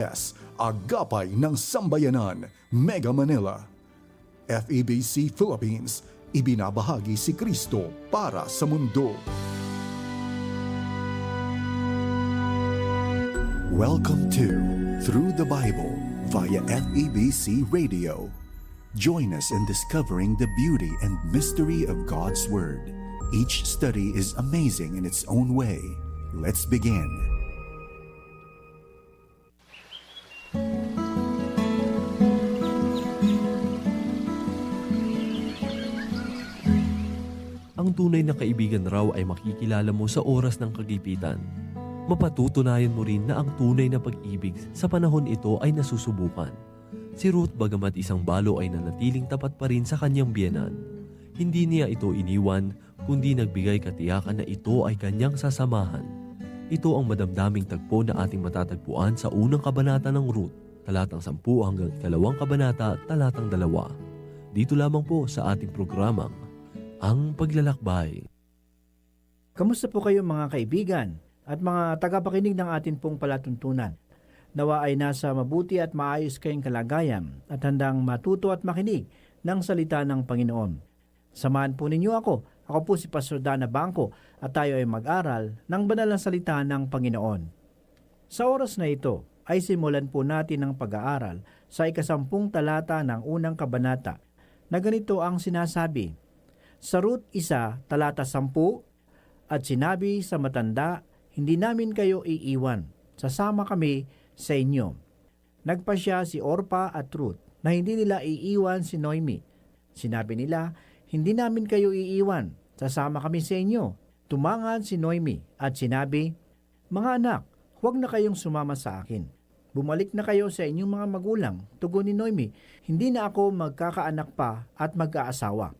S. Agapay ng Sambayanan, Mega Manila. FEBC Philippines, ibinabahagi si Kristo para sa mundo. Welcome to Through the Bible via FEBC Radio. Join us in discovering the beauty and mystery of God's Word. Each study is amazing in its own way. Let's begin. Ang tunay na kaibigan raw ay makikilala mo sa oras ng kagipitan. Mapatutunayan mo rin na ang tunay na pag-ibig sa panahon ito ay nasusubukan. Si Ruth bagamat isang balo ay nanatiling tapat pa rin sa kanyang biyenan. Hindi niya ito iniwan kundi nagbigay katiyakan na ito ay kanyang sasamahan. Ito ang madamdaming tagpo na ating matatagpuan sa unang kabanata ng Ruth, talatang 10 hanggang ikalawang kabanata, talatang 2. Dito lamang po sa ating programang ang paglalakbay. Kamusta po kayo mga kaibigan at mga tagapakinig ng atin pong palatuntunan? Nawa ay nasa mabuti at maayos kayong kalagayan at handang matuto at makinig ng salita ng Panginoon. Samahan po ninyo ako. Ako po si Pastor Dana Bangko at tayo ay mag-aral ng banal na salita ng Panginoon. Sa oras na ito ay simulan po natin ang pag-aaral sa ikasampung talata ng unang kabanata na ganito ang sinasabi. Sa Ruth isa, talata sampu, at sinabi sa matanda, hindi namin kayo iiwan, sasama kami sa inyo. Nagpa siya si Orpa at Ruth na hindi nila iiwan si Noemi. Sinabi nila, hindi namin kayo iiwan, sasama kami sa inyo. Tumangan si Noemi at sinabi, Mga anak, huwag na kayong sumama sa akin. Bumalik na kayo sa inyong mga magulang, tugon ni Noemi, hindi na ako magkakaanak pa at mag-aasawa.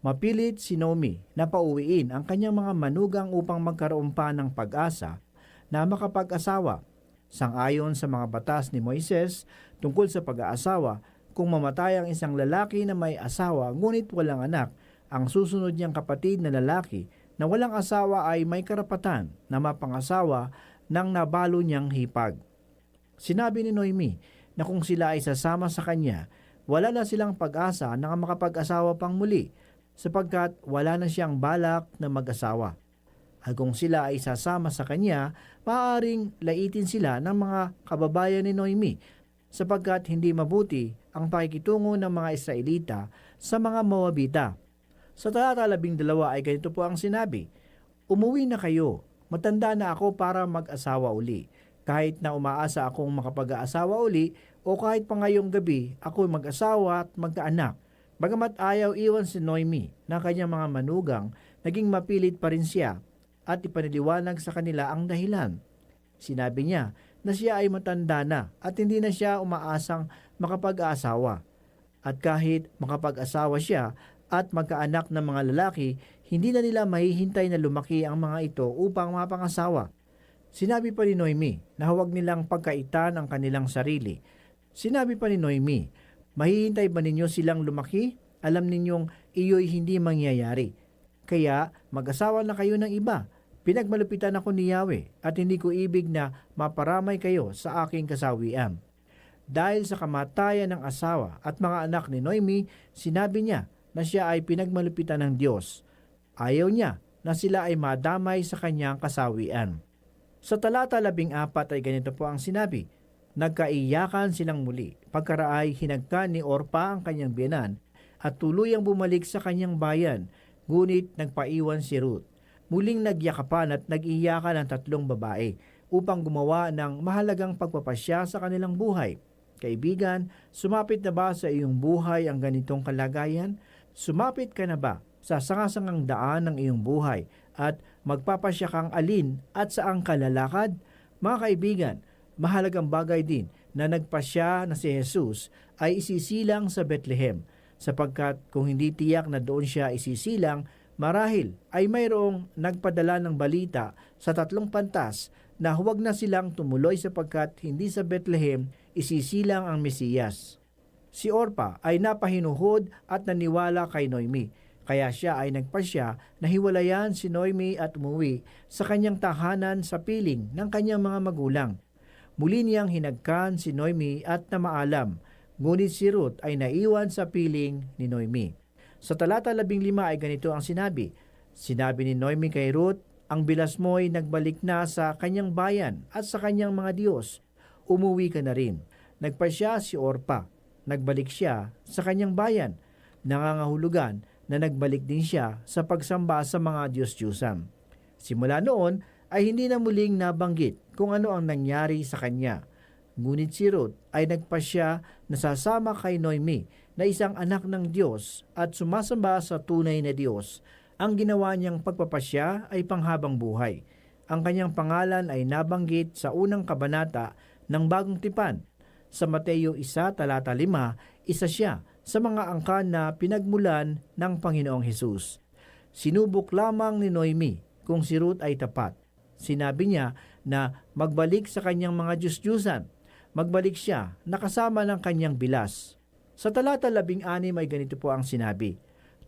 Mapilit si Noemi na pauwiin ang kanyang mga manugang upang magkaroon pa ng pag-asa na makapag-asawa. Sangayon sa mga batas ni Moises tungkol sa pag-aasawa, kung mamatay ang isang lalaki na may asawa ngunit walang anak, ang susunod niyang kapatid na lalaki na walang asawa ay may karapatan na mapangasawa ng nabalo niyang hipag. Sinabi ni Noemi na kung sila ay sasama sa kanya, wala na silang pag-asa na makapag-asawa pang muli sapagkat wala na siyang balak na mag-asawa. At kung sila ay sasama sa kanya, maaaring laitin sila ng mga kababayan ni Noemi sapagkat hindi mabuti ang pakikitungo ng mga Israelita sa mga Moabita. Sa talata labing dalawa ay ganito po ang sinabi, Umuwi na kayo, matanda na ako para mag-asawa uli. Kahit na umaasa akong makapag-aasawa uli o kahit pa ngayong gabi ako mag-asawa at magkaanak. Bagamat ayaw iwan si Noemi na kanyang mga manugang, naging mapilit pa rin siya at ipaniliwanag sa kanila ang dahilan. Sinabi niya na siya ay matanda na at hindi na siya umaasang makapag-asawa. At kahit makapag-asawa siya at magkaanak ng mga lalaki, hindi na nila mahihintay na lumaki ang mga ito upang mapangasawa. Sinabi pa ni Noemi na huwag nilang pagkaitan ang kanilang sarili. Sinabi pa ni Noemi, Mahihintay ba ninyo silang lumaki? Alam ninyong iyo'y hindi mangyayari. Kaya mag-asawa na kayo ng iba. Pinagmalupitan ako ni Yahweh at hindi ko ibig na maparamay kayo sa aking kasawian. Dahil sa kamatayan ng asawa at mga anak ni Noemi, sinabi niya na siya ay pinagmalupitan ng Diyos. Ayaw niya na sila ay madamay sa kanyang kasawian. Sa talata labing apat ay ganito po ang sinabi, Nagkaiyakan silang muli. Pagkaraay hinagka ni Orpa ang kanyang biyanan at tuluyang bumalik sa kanyang bayan, ngunit nagpaiwan si Ruth. Muling nagyakapan at nag-iyakan ang tatlong babae upang gumawa ng mahalagang pagpapasya sa kanilang buhay. Kaibigan, sumapit na ba sa iyong buhay ang ganitong kalagayan? Sumapit ka na ba sa sangasangang daan ng iyong buhay at magpapasya kang alin at saang kalalakad? Mga kaibigan, mahalagang bagay din na nagpasya na si Jesus ay isisilang sa Bethlehem sapagkat kung hindi tiyak na doon siya isisilang, marahil ay mayroong nagpadala ng balita sa tatlong pantas na huwag na silang tumuloy sapagkat hindi sa Bethlehem isisilang ang Mesiyas. Si Orpa ay napahinuhod at naniwala kay Noemi, kaya siya ay nagpasya na hiwalayan si Noemi at umuwi sa kanyang tahanan sa piling ng kanyang mga magulang. Muli niyang hinagkan si Noemi at namaalam, ngunit si Ruth ay naiwan sa piling ni Noemi. Sa talata 15 ay ganito ang sinabi, Sinabi ni Noemi kay Ruth, ang bilas mo ay nagbalik na sa kanyang bayan at sa kanyang mga Diyos. Umuwi ka na rin. Nagpa siya si Orpa. Nagbalik siya sa kanyang bayan. Nangangahulugan na nagbalik din siya sa pagsamba sa mga Diyos-Diyusan. Simula noon ay hindi na muling nabanggit kung ano ang nangyari sa kanya. Ngunit si Ruth ay nagpasya na sasama kay Noemi na isang anak ng Diyos at sumasamba sa tunay na Diyos. Ang ginawa niyang pagpapasya ay panghabang buhay. Ang kanyang pangalan ay nabanggit sa unang kabanata ng Bagong Tipan. Sa Mateo 1 talata 5, isa siya sa mga angkan na pinagmulan ng Panginoong Hesus. Sinubok lamang ni Noemi kung si Ruth ay tapat. Sinabi niya na magbalik sa kanyang mga Diyos-Diyusan. Magbalik siya nakasama ng kanyang bilas. Sa talata 16 ay ganito po ang sinabi,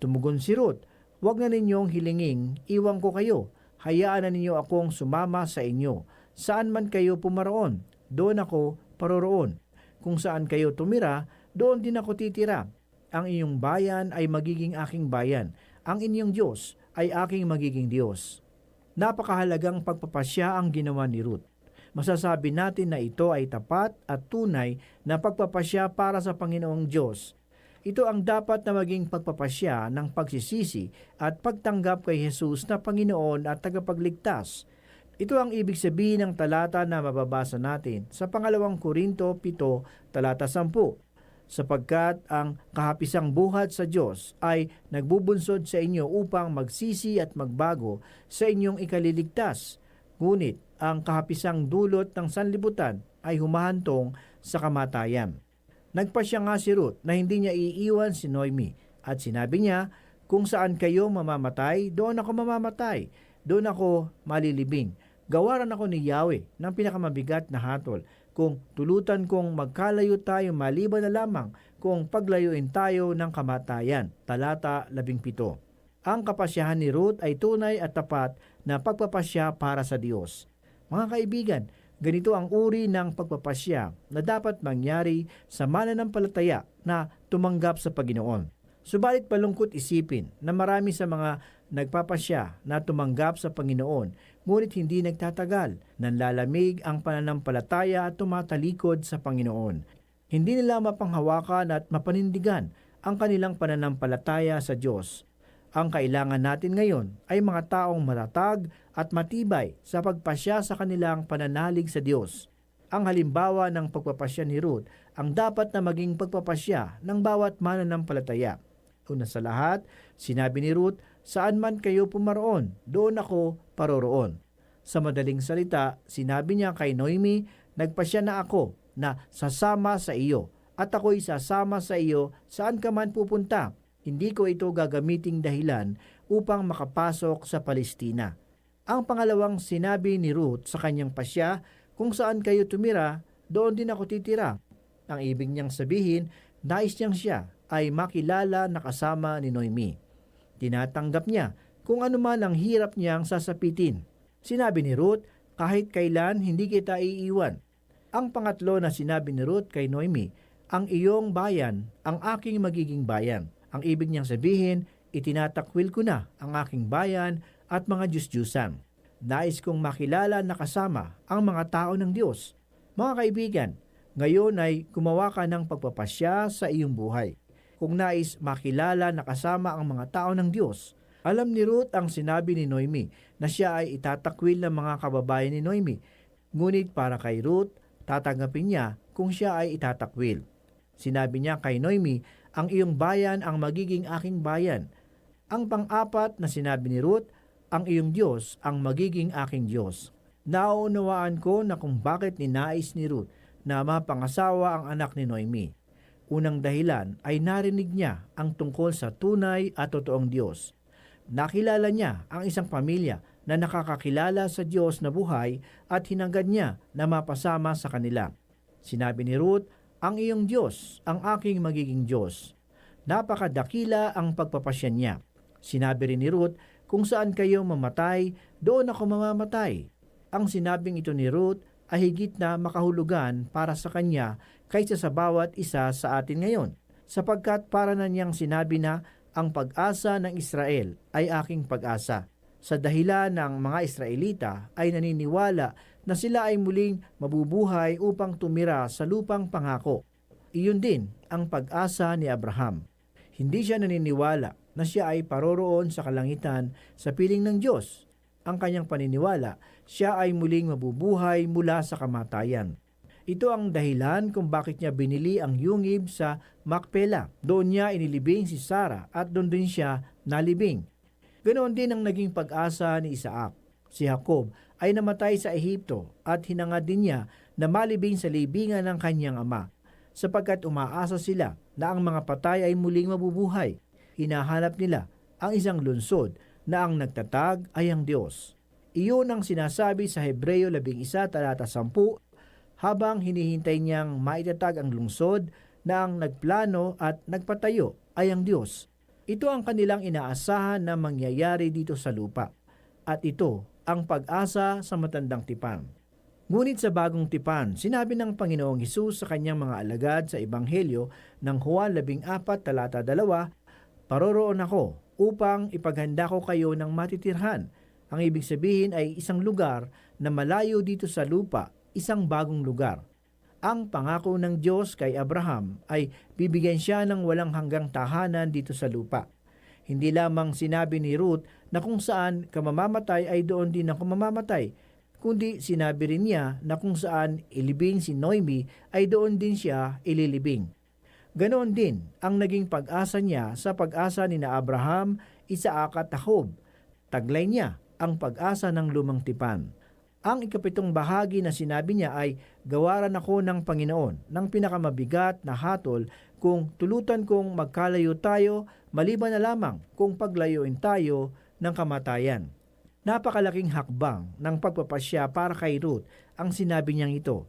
Tumugon si Ruth, Huwag na ninyong hilinging, iwan ko kayo. Hayaan na ninyo akong sumama sa inyo. Saan man kayo pumaroon, doon ako paroroon. Kung saan kayo tumira, doon din ako titira. Ang iyong bayan ay magiging aking bayan. Ang inyong Diyos ay aking magiging Diyos. Napakahalagang pagpapasya ang ginawa ni Ruth. Masasabi natin na ito ay tapat at tunay na pagpapasya para sa Panginoong Diyos. Ito ang dapat na maging pagpapasya ng pagsisisi at pagtanggap kay Jesus na Panginoon at tagapagligtas. Ito ang ibig sabihin ng talata na mababasa natin sa pangalawang Korinto 7, talata 10 sapagkat ang kahapisang buhat sa Diyos ay nagbubunsod sa inyo upang magsisi at magbago sa inyong ikaliligtas. Ngunit ang kahapisang dulot ng sanlibutan ay humahantong sa kamatayan. Nagpasya nga si Ruth na hindi niya iiwan si Noemi at sinabi niya, kung saan kayo mamamatay, doon ako mamamatay, doon ako malilibing. Gawaran ako ni Yahweh ng pinakamabigat na hatol kung tulutan kong magkalayo tayo maliban na lamang kung paglayuin tayo ng kamatayan. Talata 17 Ang kapasyahan ni Ruth ay tunay at tapat na pagpapasya para sa Diyos. Mga kaibigan, ganito ang uri ng pagpapasya na dapat mangyari sa mananampalataya na tumanggap sa Panginoon. Subalit palungkot isipin na marami sa mga nagpapasya na tumanggap sa Panginoon ngunit hindi nagtatagal, nanlalamig ang pananampalataya at tumatalikod sa Panginoon. Hindi nila mapanghawakan at mapanindigan ang kanilang pananampalataya sa Diyos. Ang kailangan natin ngayon ay mga taong matatag at matibay sa pagpasya sa kanilang pananalig sa Diyos. Ang halimbawa ng pagpapasya ni Ruth ang dapat na maging pagpapasya ng bawat mananampalataya. Una sa lahat, sinabi ni Ruth, saan man kayo pumaroon, doon ako paroroon. Sa madaling salita, sinabi niya kay Noemi, nagpasya na ako na sasama sa iyo at ako'y sasama sa iyo saan ka man pupunta. Hindi ko ito gagamiting dahilan upang makapasok sa Palestina. Ang pangalawang sinabi ni Ruth sa kanyang pasya, kung saan kayo tumira, doon din ako titira. Ang ibig niyang sabihin, nais niyang siya ay makilala na kasama ni Noemi. Tinatanggap niya kung ano man ang hirap niyang sasapitin. Sinabi ni Ruth, kahit kailan hindi kita iiwan. Ang pangatlo na sinabi ni Ruth kay Noemi, ang iyong bayan, ang aking magiging bayan. Ang ibig niyang sabihin, itinatakwil ko na ang aking bayan at mga Diyos-Diyusan. Nais kong makilala na kasama ang mga tao ng Diyos. Mga kaibigan, ngayon ay gumawa ka ng pagpapasya sa iyong buhay kung nais makilala na kasama ang mga tao ng Diyos. Alam ni Ruth ang sinabi ni Noemi na siya ay itatakwil ng mga kababayan ni Noemi. Ngunit para kay Ruth, tatanggapin niya kung siya ay itatakwil. Sinabi niya kay Noemi, ang iyong bayan ang magiging aking bayan. Ang pang-apat na sinabi ni Ruth, ang iyong Diyos ang magiging aking Diyos. Nauunawaan ko na kung bakit ninais ni Ruth na mapangasawa ang anak ni Noemi. Unang dahilan ay narinig niya ang tungkol sa tunay at totoong Diyos. Nakilala niya ang isang pamilya na nakakakilala sa Diyos na buhay at hinangad niya na mapasama sa kanila. Sinabi ni Ruth, ang iyong Diyos, ang aking magiging Diyos. Napakadakila ang pagpapasya niya. Sinabi rin ni Ruth, kung saan kayo mamatay, doon ako mamamatay. Ang sinabing ito ni Ruth ay higit na makahulugan para sa Kanya kaysa sa bawat isa sa atin ngayon, sapagkat para na niyang sinabi na ang pag-asa ng Israel ay aking pag-asa. Sa dahilan ng mga Israelita ay naniniwala na sila ay muling mabubuhay upang tumira sa lupang pangako. Iyon din ang pag-asa ni Abraham. Hindi siya naniniwala na siya ay paroroon sa kalangitan sa piling ng Diyos. Ang kanyang paniniwala, siya ay muling mabubuhay mula sa kamatayan. Ito ang dahilan kung bakit niya binili ang yungib sa Macpela. Doon niya inilibing si Sarah at doon din siya nalibing. Ganoon din ang naging pag-asa ni Isaac. Si Jacob ay namatay sa Ehipto at hinangad din niya na malibing sa libingan ng kanyang ama sapagkat umaasa sila na ang mga patay ay muling mabubuhay. Hinahanap nila ang isang lunsod na ang nagtatag ay ang Diyos. Iyon ang sinasabi sa Hebreo 11 talata 10 habang hinihintay niyang maitatag ang lungsod na ang nagplano at nagpatayo ay ang Diyos. Ito ang kanilang inaasahan na mangyayari dito sa lupa. At ito ang pag-asa sa matandang tipan. Ngunit sa bagong tipan, sinabi ng Panginoong Hesus sa kanyang mga alagad sa Ebanghelyo ng Juan 14 talata 2, Paroroon ako upang ipaghanda ko kayo ng matitirhan. Ang ibig sabihin ay isang lugar na malayo dito sa lupa, isang bagong lugar. Ang pangako ng Diyos kay Abraham ay bibigyan siya ng walang hanggang tahanan dito sa lupa. Hindi lamang sinabi ni Ruth na kung saan ka mamamatay ay doon din ako mamamatay, kundi sinabi rin niya na kung saan ilibing si Noemi ay doon din siya ililibing. Ganoon din ang naging pag-asa niya sa pag-asa ni na Abraham, Isaac at Jacob. Taglay niya ang pag-asa ng lumang tipan. Ang ikapitong bahagi na sinabi niya ay, Gawaran ako ng Panginoon ng pinakamabigat na hatol kung tulutan kong magkalayo tayo, maliban na lamang kung paglayuin tayo ng kamatayan. Napakalaking hakbang ng pagpapasya para kay Ruth ang sinabi niyang ito.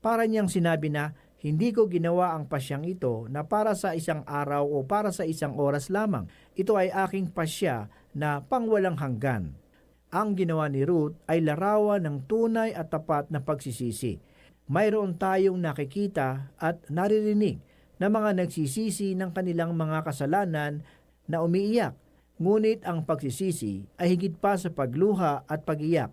Para niyang sinabi na, hindi ko ginawa ang pasyang ito na para sa isang araw o para sa isang oras lamang. Ito ay aking pasya na pangwalang hanggan. Ang ginawa ni Ruth ay larawan ng tunay at tapat na pagsisisi. Mayroon tayong nakikita at naririnig na mga nagsisisi ng kanilang mga kasalanan na umiiyak. Ngunit ang pagsisisi ay higit pa sa pagluha at pagiyak.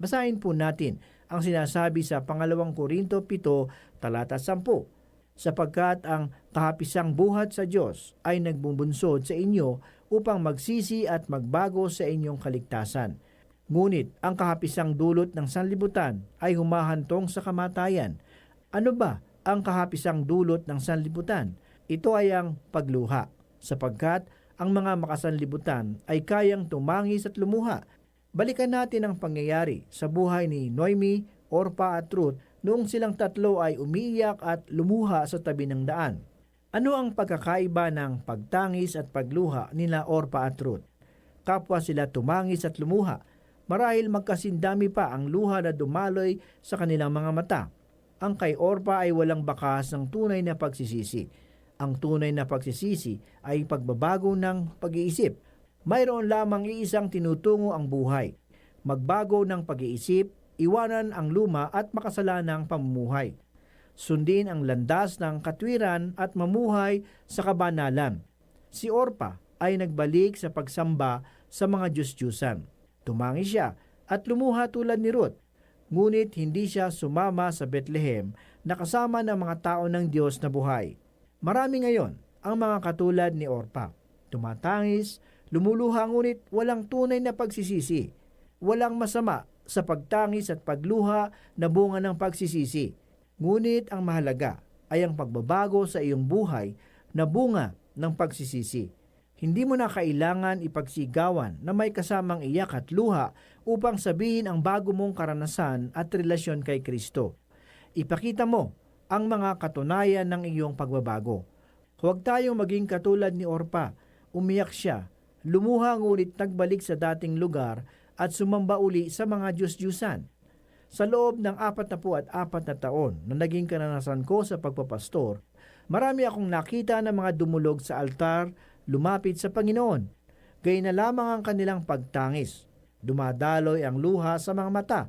Basahin po natin ang sinasabi sa pangalawang Korinto 7, talata 10 sapagkat ang kahapisang buhat sa Diyos ay nagbubunsod sa inyo upang magsisi at magbago sa inyong kaligtasan. Ngunit ang kahapisang dulot ng sanlibutan ay humahantong sa kamatayan. Ano ba ang kahapisang dulot ng sanlibutan? Ito ay ang pagluha, sapagkat ang mga makasanlibutan ay kayang tumangis at lumuha. Balikan natin ang pangyayari sa buhay ni Noemi, Orpa at Ruth noong silang tatlo ay umiiyak at lumuha sa tabi ng daan. Ano ang pagkakaiba ng pagtangis at pagluha nila Orpa at Ruth? Kapwa sila tumangis at lumuha, marahil magkasindami pa ang luha na dumaloy sa kanilang mga mata. Ang kay Orpa ay walang bakas ng tunay na pagsisisi. Ang tunay na pagsisisi ay pagbabago ng pag-iisip. Mayroon lamang iisang tinutungo ang buhay. Magbago ng pag-iisip, iwanan ang luma at makasalanang pamumuhay. Sundin ang landas ng katwiran at mamuhay sa kabanalan. Si Orpa ay nagbalik sa pagsamba sa mga Diyos-Diyusan. Tumangi siya at lumuha tulad ni Ruth. Ngunit hindi siya sumama sa Bethlehem na kasama ng mga tao ng Diyos na buhay. Marami ngayon ang mga katulad ni Orpa. Tumatangis, lumuluha ngunit walang tunay na pagsisisi. Walang masama sa pagtangis at pagluha na bunga ng pagsisisi. Ngunit ang mahalaga ay ang pagbabago sa iyong buhay na bunga ng pagsisisi. Hindi mo na kailangan ipagsigawan na may kasamang iyak at luha upang sabihin ang bago mong karanasan at relasyon kay Kristo. Ipakita mo ang mga katunayan ng iyong pagbabago. Huwag tayong maging katulad ni Orpa. Umiyak siya, lumuha ngunit nagbalik sa dating lugar at sumamba uli sa mga Diyos-Diyusan. Sa loob ng apat na at apat na taon na naging karanasan ko sa pagpapastor, marami akong nakita ng mga dumulog sa altar lumapit sa Panginoon. Gay na lamang ang kanilang pagtangis. Dumadaloy ang luha sa mga mata.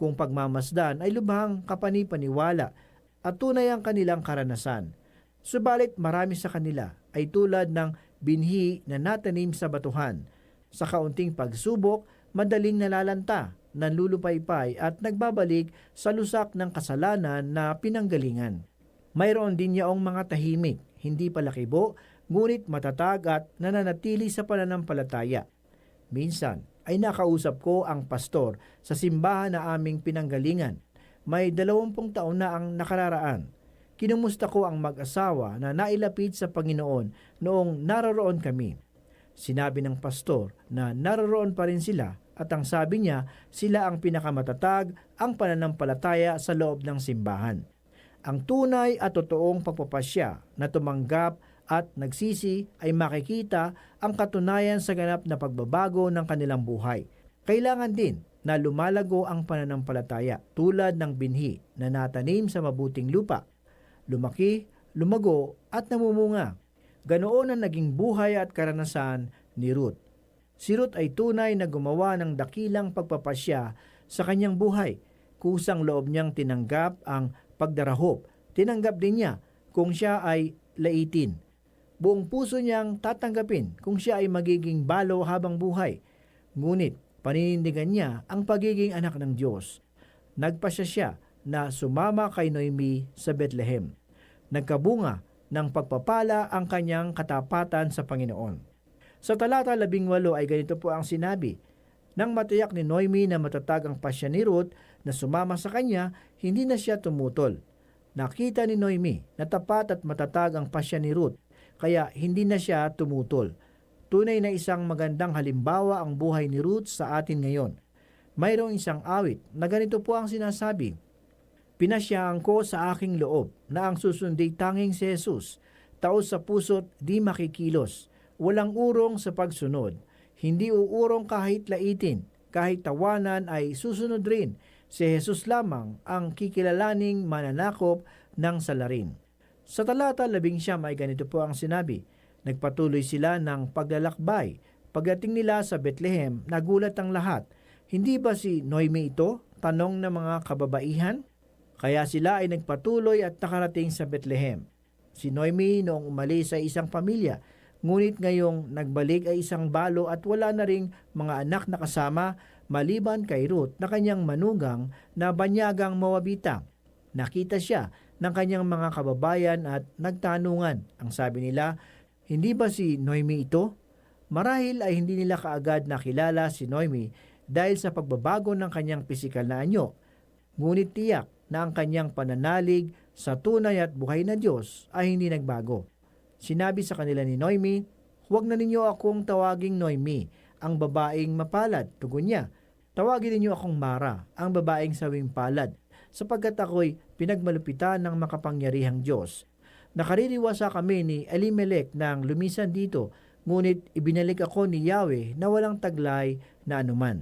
kung pagmamasdan ay lubhang kapanipaniwala at tunay ang kanilang karanasan. Subalit marami sa kanila ay tulad ng binhi na natanim sa batuhan. Sa kaunting pagsubok, madaling nalalanta, nanlulupaypay at nagbabalik sa lusak ng kasalanan na pinanggalingan. Mayroon din yaong mga tahimik, hindi palakibo, ngunit matatag at nananatili sa pananampalataya. Minsan ay nakausap ko ang pastor sa simbahan na aming pinanggalingan. May dalawampung taon na ang nakararaan. Kinumusta ko ang mag-asawa na nailapit sa Panginoon noong naroroon kami. Sinabi ng pastor na naroroon pa rin sila at ang sabi niya sila ang pinakamatatag ang pananampalataya sa loob ng simbahan. Ang tunay at totoong pagpapasya na tumanggap at nagsisi ay makikita ang katunayan sa ganap na pagbabago ng kanilang buhay. Kailangan din na lumalago ang pananampalataya tulad ng binhi na natanim sa mabuting lupa. Lumaki, lumago at namumunga. Ganoon ang naging buhay at karanasan ni Ruth. Si Ruth ay tunay na gumawa ng dakilang pagpapasya sa kanyang buhay. Kusang loob niyang tinanggap ang pagdarahop. Tinanggap din niya kung siya ay laitin. Buong puso niyang tatanggapin kung siya ay magiging balo habang buhay. Ngunit paninindigan niya ang pagiging anak ng Diyos. Nagpasya siya na sumama kay Noemi sa Bethlehem. Nagkabunga ng pagpapala ang kanyang katapatan sa Panginoon. Sa talata 18 ay ganito po ang sinabi, Nang matiyak ni Noemi na matatag ang pasya ni Ruth na sumama sa kanya, hindi na siya tumutol. Nakita ni Noemi na tapat at matatag ang pasya ni Ruth, kaya hindi na siya tumutol. Tunay na isang magandang halimbawa ang buhay ni Ruth sa atin ngayon. Mayroong isang awit na ganito po ang sinasabi, Pinasyaan ko sa aking loob na ang susundi tanging si Jesus, taos sa puso't di makikilos, walang urong sa pagsunod, hindi uurong kahit laitin, kahit tawanan ay susunod rin, si Jesus lamang ang kikilalaning mananakop ng salarin. Sa talata labing siyam ay ganito po ang sinabi, Nagpatuloy sila ng paglalakbay. Pagdating nila sa Bethlehem, nagulat ang lahat. Hindi ba si Noemi ito? Tanong ng mga kababaihan. Kaya sila ay nagpatuloy at nakarating sa Bethlehem. Si Noemi noong umalis ay isang pamilya, ngunit ngayong nagbalik ay isang balo at wala na ring mga anak na kasama maliban kay Ruth na kanyang manugang na banyagang mawabita. Nakita siya ng kanyang mga kababayan at nagtanungan. Ang sabi nila, hindi ba si Noemi ito? Marahil ay hindi nila kaagad nakilala si Noemi dahil sa pagbabago ng kanyang pisikal na anyo. Ngunit tiyak na ang kanyang pananalig sa tunay at buhay na Diyos ay hindi nagbago. Sinabi sa kanila ni Noemi, Huwag na ninyo akong tawaging Noemi, ang babaeng mapalad, tugon niya. Tawagin ninyo akong Mara, ang babaeng sawing palad, sapagkat ako'y pinagmalupitan ng makapangyarihang Diyos. Nakaririwasa kami ni Elimelech nang lumisan dito, ngunit ibinalik ako ni Yahweh na walang taglay na anuman.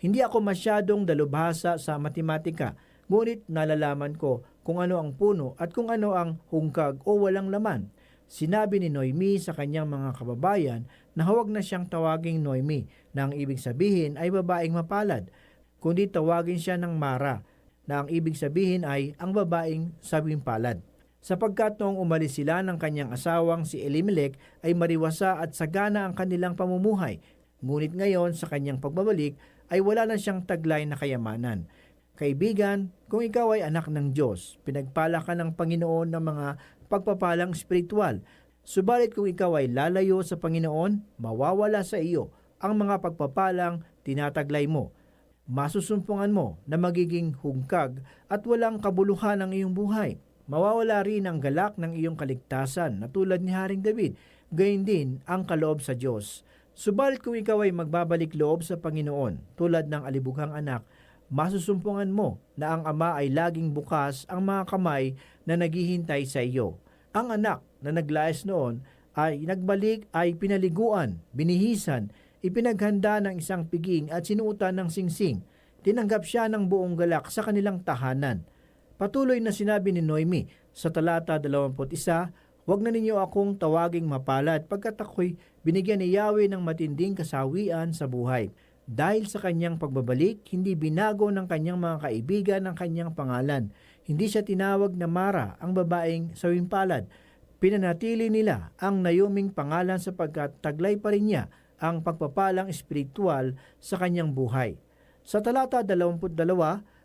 Hindi ako masyadong dalubhasa sa matematika, ngunit nalalaman ko kung ano ang puno at kung ano ang hungkag o walang laman. Sinabi ni Noemi sa kanyang mga kababayan na huwag na siyang tawaging Noemi na ang ibig sabihin ay babaeng mapalad, kundi tawagin siya ng Mara na ang ibig sabihin ay ang babaeng sabing palad. Sapagkat noong umalis sila ng kanyang asawang si Elimelech ay mariwasa at sagana ang kanilang pamumuhay, ngunit ngayon sa kanyang pagbabalik ay wala na siyang taglay na kayamanan. Kaibigan, kung ikaw ay anak ng Diyos, pinagpala ka ng Panginoon ng mga pagpapalang spiritual. Subalit kung ikaw ay lalayo sa Panginoon, mawawala sa iyo ang mga pagpapalang tinataglay mo. Masusumpungan mo na magiging hungkag at walang kabuluhan ang iyong buhay. Mawawala rin ang galak ng iyong kaligtasan na tulad ni Haring David, gayon din ang kaloob sa Diyos. Subalit kung ikaw ay magbabalik loob sa Panginoon tulad ng alibughang anak, masusumpungan mo na ang ama ay laging bukas ang mga kamay na naghihintay sa iyo. Ang anak na naglayas noon ay nagbalik ay pinaliguan, binihisan, ipinaghanda ng isang piging at sinuutan ng singsing. Tinanggap siya ng buong galak sa kanilang tahanan. Patuloy na sinabi ni Noemi sa talata 21, Huwag na ninyo akong tawaging mapalad pagkat ako'y binigyan ni Yahweh ng matinding kasawian sa buhay. Dahil sa kanyang pagbabalik, hindi binago ng kanyang mga kaibigan ang kanyang pangalan. Hindi siya tinawag na Mara, ang babaeng sawimpalad. Pinanatili nila ang Nayuming pangalan sapagkat taglay pa rin niya ang pagpapalang espiritual sa kanyang buhay. Sa talata 22,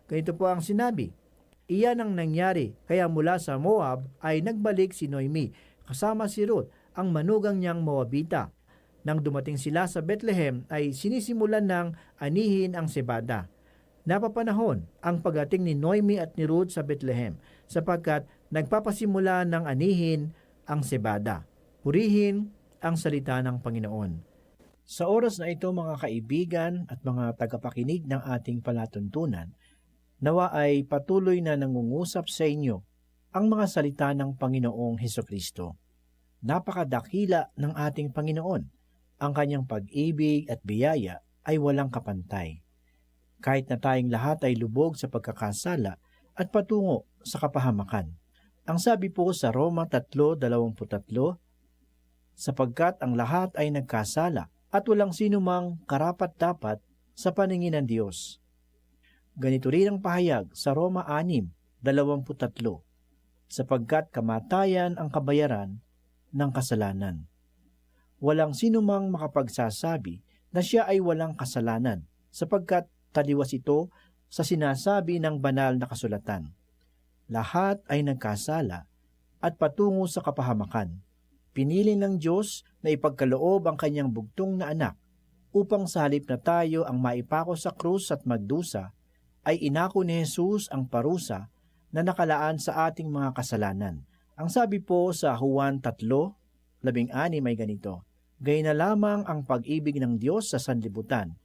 ganito po ang sinabi, Iyan ang nangyari, kaya mula sa Moab ay nagbalik si Noemi, kasama si Ruth, ang manugang niyang Moabita. Nang dumating sila sa Bethlehem ay sinisimulan ng anihin ang sebada. Napapanahon ang pagating ni Noemi at ni Ruth sa Bethlehem sapagkat nagpapasimula ng anihin ang sebada. Purihin ang salita ng Panginoon. Sa oras na ito mga kaibigan at mga tagapakinig ng ating palatuntunan, nawa ay patuloy na nangungusap sa inyo ang mga salita ng Panginoong Heso Kristo. Napakadakila ng ating Panginoon. Ang kanyang pag-ibig at biyaya ay walang kapantay. Kahit na tayong lahat ay lubog sa pagkakasala at patungo sa kapahamakan. Ang sabi po sa Roma 3.23, sapagkat ang lahat ay nagkasala at walang sino mang karapat-dapat sa paningin ng Diyos. Ganito rin ang pahayag sa Roma 6.23, sapagkat kamatayan ang kabayaran ng kasalanan. Walang sino mang makapagsasabi na siya ay walang kasalanan, sapagkat taliwas ito sa sinasabi ng banal na kasulatan. Lahat ay nagkasala at patungo sa kapahamakan. Pinili ng Diyos na ipagkaloob ang kanyang bugtong na anak upang sa halip na tayo ang maipako sa krus at magdusa, ay inako ni Jesus ang parusa na nakalaan sa ating mga kasalanan. Ang sabi po sa Juan 3, labing ani may ganito, Gay na lamang ang pag-ibig ng Diyos sa sanlibutan,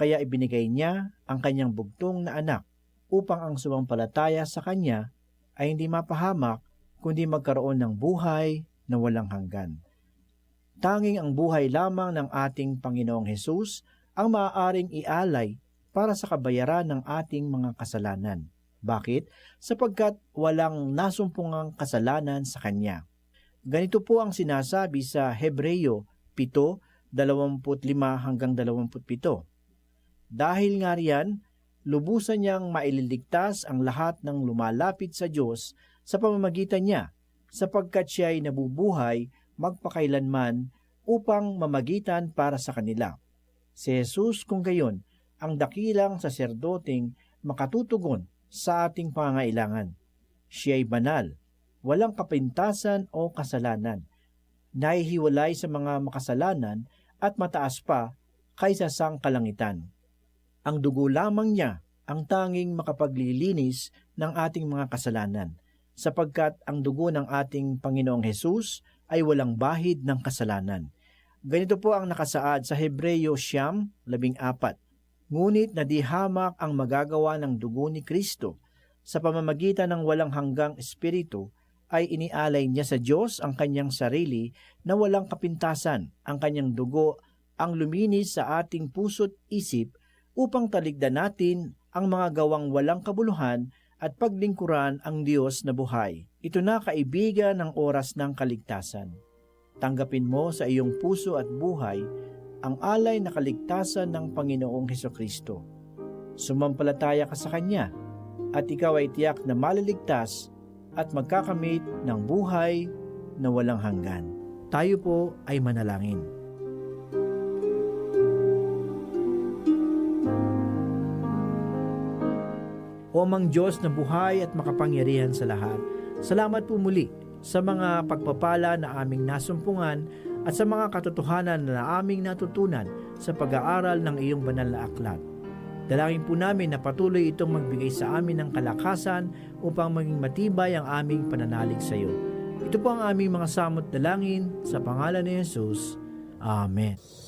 kaya ibinigay niya ang kanyang bugtong na anak upang ang sumampalataya sa kanya ay hindi mapahamak kundi magkaroon ng buhay na walang hanggan. Tanging ang buhay lamang ng ating Panginoong Hesus ang maaaring ialay para sa kabayaran ng ating mga kasalanan. Bakit? Sapagkat walang nasumpungang kasalanan sa Kanya. Ganito po ang sinasabi sa Hebreyo 7:25 hanggang 27. Dahil nga riyan, lubusan niyang maililigtas ang lahat ng lumalapit sa Diyos sa pamamagitan niya, sapagkat siya ay nabubuhay magpakailanman upang mamagitan para sa kanila. Si Jesus kung gayon, ang dakilang saserdoting makatutugon sa ating pangailangan. Siya ay banal, walang kapintasan o kasalanan, nahihiwalay sa mga makasalanan at mataas pa kaysa sang kalangitan. Ang dugo lamang niya ang tanging makapaglilinis ng ating mga kasalanan, sapagkat ang dugo ng ating Panginoong Hesus ay walang bahid ng kasalanan. Ganito po ang nakasaad sa Hebreyo Siyam, labing apat. Ngunit nadihamak ang magagawa ng dugo ni Kristo sa pamamagitan ng walang hanggang espiritu ay inialay niya sa Diyos ang kanyang sarili na walang kapintasan, ang kanyang dugo ang luminis sa ating puso't isip upang taligdan natin ang mga gawang walang kabuluhan at paglingkuran ang Diyos na buhay. Ito na kaibigan ng oras ng kaligtasan. Tanggapin mo sa iyong puso at buhay ang alay na kaligtasan ng Panginoong Heso Kristo. Sumampalataya ka sa Kanya at ikaw ay tiyak na maliligtas at magkakamit ng buhay na walang hanggan. Tayo po ay manalangin. O mang Diyos na buhay at makapangyarihan sa lahat, salamat po muli sa mga pagpapala na aming nasumpungan at sa mga katotohanan na aming natutunan sa pag-aaral ng iyong banal na aklat. Dalangin po namin na patuloy itong magbigay sa amin ng kalakasan upang maging matibay ang aming pananalig sa iyo. Ito po ang aming mga samot dalangin sa pangalan ni Jesus. Amen.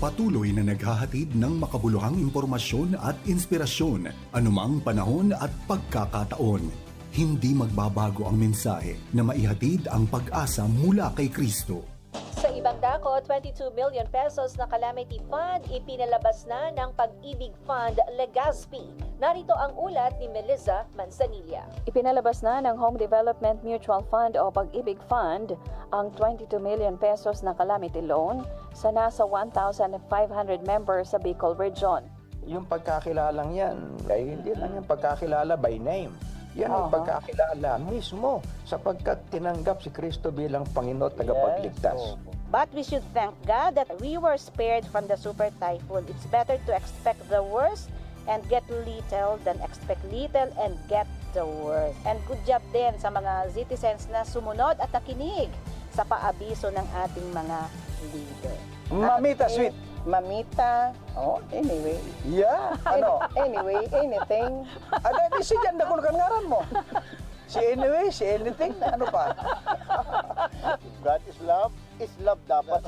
Patuloy na naghahatid ng makabuluhang impormasyon at inspirasyon anumang panahon at pagkakataon. Hindi magbabago ang mensahe na maihatid ang pag-asa mula kay Kristo. Sa ibang dako, 22 million pesos na calamity fund ipinalabas na ng Pag-ibig Fund Legazpi. Narito ang ulat ni Melissa Manzanilla. Ipinalabas na ng Home Development Mutual Fund o Pag-ibig Fund ang 22 million pesos na calamity loan sa nasa 1,500 members sa Bicol Region. Yung pagkakilalang yan, ay hindi lang yung pagkakilala by name. Yan ang Aha. pagkakilala mismo sapagkat tinanggap si Kristo bilang Panginoon tagapagligtas. But we should thank God that we were spared from the super typhoon. It's better to expect the worst and get little than expect little and get the worst. And good job din sa mga citizens na sumunod at nakinig sa paabiso ng ating mga leader. Mamita, At, sweet. Mamita. Oh, anyway. Yeah, ano? Anyway, anything. ano, di si Jan, nakulkan ngaran mo. Si anyway, si anything, ano pa? God is love, is love dapat.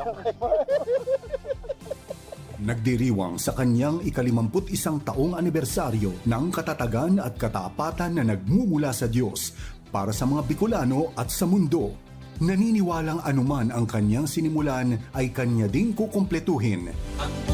Nagdiriwang sa kanyang ikalimamput isang taong anibersaryo ng katatagan at katapatan na nagmumula sa Diyos para sa mga Bicolano at sa mundo. Naniniwalang anuman ang kanyang sinimulan ay kanya din kukumpletuhin. Ito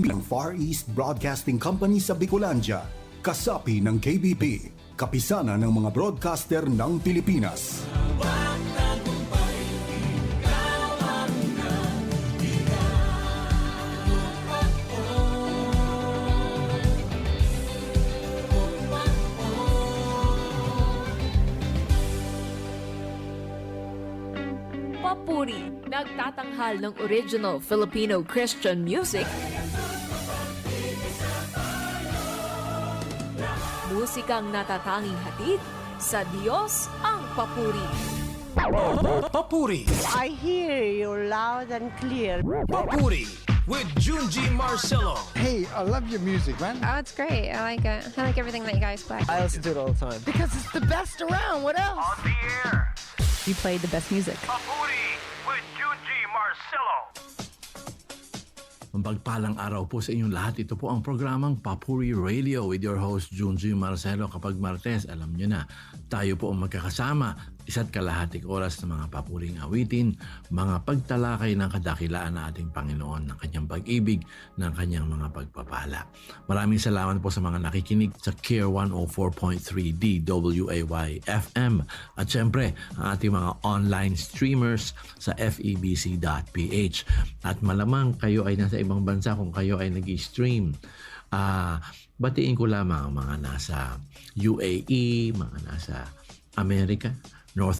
bilang Far East Broadcasting Company sa Bicolandia, kasapi ng KBP, kapisana ng mga broadcaster ng Pilipinas. Nagtatanghal ng original Filipino Christian music. Musikang natatanging hatid sa Diyos ang papuri. Papuri, I hear you loud and clear. Papuri with Junji Marcelo. hey, I love your music, man. Oh, it's great. I like it. I like everything that you guys play. I listen to it all the time. Because it's the best around. What else? You played the best music. Papuri Mapagpalang araw po sa inyong lahat. Ito po ang programang Papuri Radio with your host Junji Marcelo. Kapag Martes, alam nyo na, tayo po ang magkakasama isa't kalahating oras ng mga papuring awitin, mga pagtalakay ng kadakilaan ng ating Panginoon, ng kanyang pag-ibig, ng kanyang mga pagpapala. Maraming salamat po sa mga nakikinig sa Care 104.3 DWAY FM at syempre ang ating mga online streamers sa febc.ph at malamang kayo ay nasa ibang bansa kung kayo ay nag-stream Ah, batiin ko lamang ang mga nasa UAE, mga nasa Amerika,